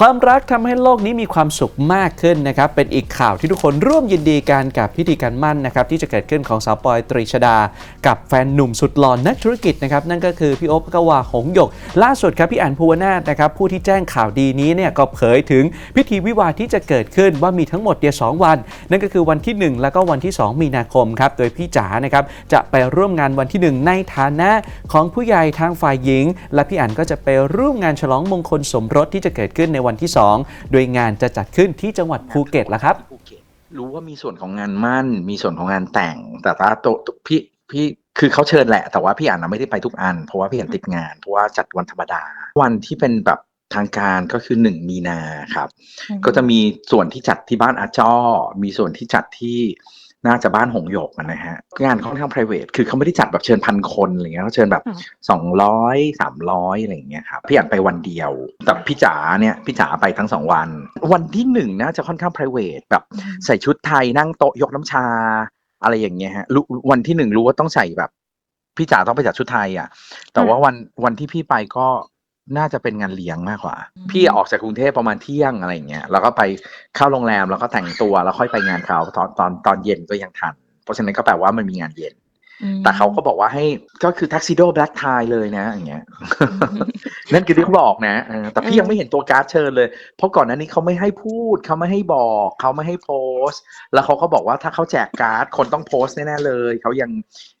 ความรักทำให้โลกนี้มีความสุขมากขึ้นนะครับ เป็นอีกข่าวที่ทุกคนร่วมยินดีกันกับพิธีการมั่นนะครับที่จะเกิดขึ้นของสาวปอยตรีชดา กับแฟนหนุ่มสุดหล่อนนักธุรกิจนะครับนั่นก็คือพี่โอ๊บพกวาหงหยก ล่าสุดครับพี่อันภูวนาถนะครับผู้ที่แจ้งข่าวดีนี้เนี่ยก็เผยถึงพิธีวิวาที่จะเกิดขึ้นว่ามีทั้งหมดเดียวสองวัน นั่นก็คือวันที่ 1 แล้วก็วันที่ 2 มีนาคมครับโดยพี่จ๋านะครับจะไปร่วมงานวันที่ 1 ในฐานะของผู้ใหญ่ทางฝ่ายหญิง และพี่อันก็จะไปร่วมงานฉลองมงคลสมรสที่จะเกิดขึ้นในวันที่ 2 โดยงานจะจัดขึ้นที่จังหวัดภูเก็ตละครับภูเก็ตรู้ว่ามีส่วนของงานมั่น มีส่วนของงานแต่ง แต่ว่าตัวตัวพี่พี่คือเขาเชิญแหละ แต่ว่าพี่อ่านไม่ได้ไปทุกอัน เพราะว่าพี่อ่านติดงาน เพราะว่าจัดวันธรรมดา วันที่เป็นแบบทางการก็คือหนึ่งมีนาครับ ก็จะมีส่วนที่จัดที่บ้านอาจ้อ มีส่วนที่จัดที่ น่าจะบ้านหงหยกอะนะฮะงานค่อนข้าง p r i v a t คือเขาไม่ได้จัดแบบเชิญพันคนอะไรเงี้ยเขาเชิญแบบค่ะสองร้อยสามร้อยอะไรอย่างเงี้ยครับพี่อ่านไปวันเดียว แต่พี่จ๋าเนี่ยพี่จ๋าไปทั้งสองวัน วันที่หนึ่งน่าจะค่อนข้าง p r i v a t แบบใส่ชุดไทยนั่งโต๊ะยกน้ำชา อะไรอย่างเงี้ยฮะรู้วันที่หนึ่งรู้ว่าต้องใส่แบบ พี่จ๋าต้องไปจัดชุดไทยอะ แต่ว่าวันวันที่พี่ไปก็ น่าจะเป็นงานเลี้ยงมากกว่าอืมพี่ออกจากกรุงเทพประมาณเที่ยงอะไรอย่างเงี้ยแล้วก็ไปเข้าโรงแรมแล้วก็แต่งตัวแล้วค่อยไปงานเขาตอนตอนตอนเย็นก็ยังทัน เพราะฉะนั้นก็แปลว่ามันมีงานเย็นอืม แต่เขาก็บอกว่าให้ก็คือทักซิโดแบล็กไทเลยนะอย่างเงี้ยนั่นคือที่เขาบอกนะเออแต่พี่อืมยังไม่เห็นตัวการ์ดเชิญเลย เพราะก่อนหน้านี้เขาไม่ให้พูดเขาไม่ให้บอกเขาไม่ให้โพสต์แล้วเขาก็บอกว่าถ้าเขาแจกการ์ดคนต้องโพสต์แน่ๆเลยเขายัง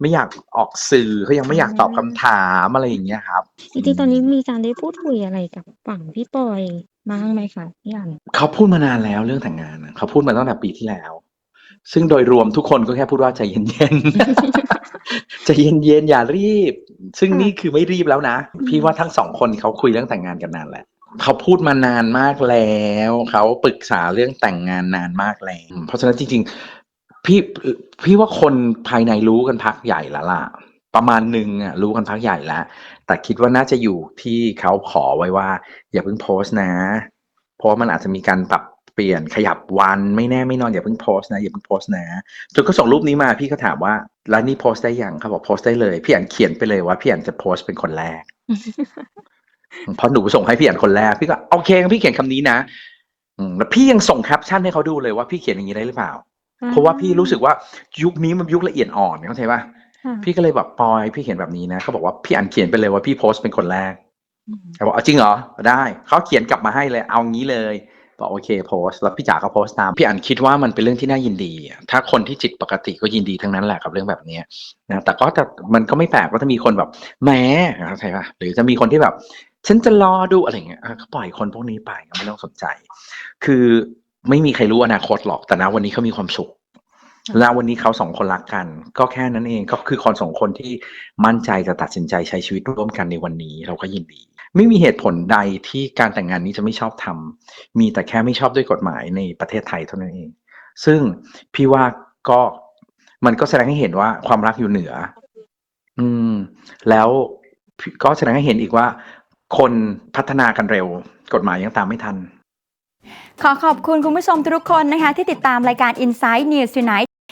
ไม่อยากออกสื่อเขายังไม่อยากตอบคำถามอะไรอย่างเงี้ยครับจริงๆตอนนี้มีการได้พูดคุยอะไรกับฝั่งพี่ปอยบ้างไหมคะพี่อันเขาพูดมานานแล้วเรื่องแต่งงานน่ะเขาพูดมาตั้งแต่ปีที่แล้ว ซึ่งโดยรวมทุกคนก็แค่พูดว่าใจเย็นๆ ใจเย็นๆ อย่ารีบ ซึ่งค่ะนี่คือไม่รีบแล้วนะอืมพี่ว่าทั้งสองคนเขาคุยเรื่องแต่งงานกันนานแล้วเขาพูดมานานมากแล้ว เขาปรึกษาเรื่องแต่งงานนานมากแล้ว เพราะฉะนั้นจริงๆ พี่พี่ว่าคนภายในรู้กันพักใหญ่แล้วล่ะ ประมาณหนึ่งอะรู้กันพักใหญ่แล้ว แต่คิดว่าน่าจะอยู่ที่เขาขอไว้ว่า อย่าเพิ่งโพสต์นะ เพราะว่ามันอาจจะมีการปรับ เปลี่ยนขยับวันไม่แน่ไม่นอนอย่าเพิ่งโพสต์นะอย่าเพิ่งโพสต์นะจนก็ส่งรูปนี้มาพี่ก็ถามว่าแล้วนี่โพสต์ได้ยังเขาบอกโพสต์ได้เลยพี่อันเขียนไปเลยว่าพี่อันจะโพสต์เป็นคนแรกเพราะหนูส่งให้พี่อันคนแรกพี่ก็โอเคงั้นพี่เขียนคำนี้นะอืมแล้วพี่ยังส่งแคปชั่นให้เขาดูเลยว่าพี่เขียนอย่างนี้ได้หรือเปล่า เพราะว่าพี่รู้สึกว่ายุคนี้มันยุคละเอียดอ่อนเข้าใจป่ะค่ะพี่ก็เลยแบบปอยพี่เขียนแบบนี้นะเขาบอกว่าพี่อันเขียนไปเลยว่าพี่โพสต์เป็นคนแรกอืมเขาบอกเอาจริงเหรอได้เขาเขียนกลับมาให้เลยเอางี้เลย บอกโอเคโพสแล้วพี่จ๋าก็โพสตามพี่อันคิดว่ามันเป็นเรื่องที่น่ายินดี ถ้าคนที่จิตปกติก็ยินดีทั้งนั้นแหละกับเรื่องแบบนี้นะแต่ก็แต่มันก็ไม่แปลกว่าถ้ามีคนแบบแหมเข้าใจป่ะหรือจะมีคนที่แบบ ฉันจะรอดูอะไรเงี้ยเออก็ปล่อยคนพวกนี้ไปไม่ต้องสนใจ คือไม่มีใครรู้อนาคตหรอกแต่นะวันนี้เขามีความสุขแล้ววันนี้เขาสองคนรักกัน ก็แค่นั้นเองก็คือคนสองคนที่มั่นใจจะตัดสินใจใช้ชีวิตร่วมกันในวันนี้ เราก็ยินดี ไม่มีเหตุผลใดที่การแต่งงานนี้จะไม่ชอบทำมีแต่แค่ไม่ชอบด้วยกฎหมายในประเทศไทยเท่านั้นเอง ซึ่งพี่ว่าก็มันก็แสดงให้เห็นว่าความรักอยู่เหนือ อืม แล้วก็แสดงให้เห็นอีกว่า คนพัฒนากันเร็ว กฎหมายยังตามไม่ทัน ขอขอบคุณคุณผู้ชมทุกคนนะคะ ที่ติดตามรายการ Inside News Tonight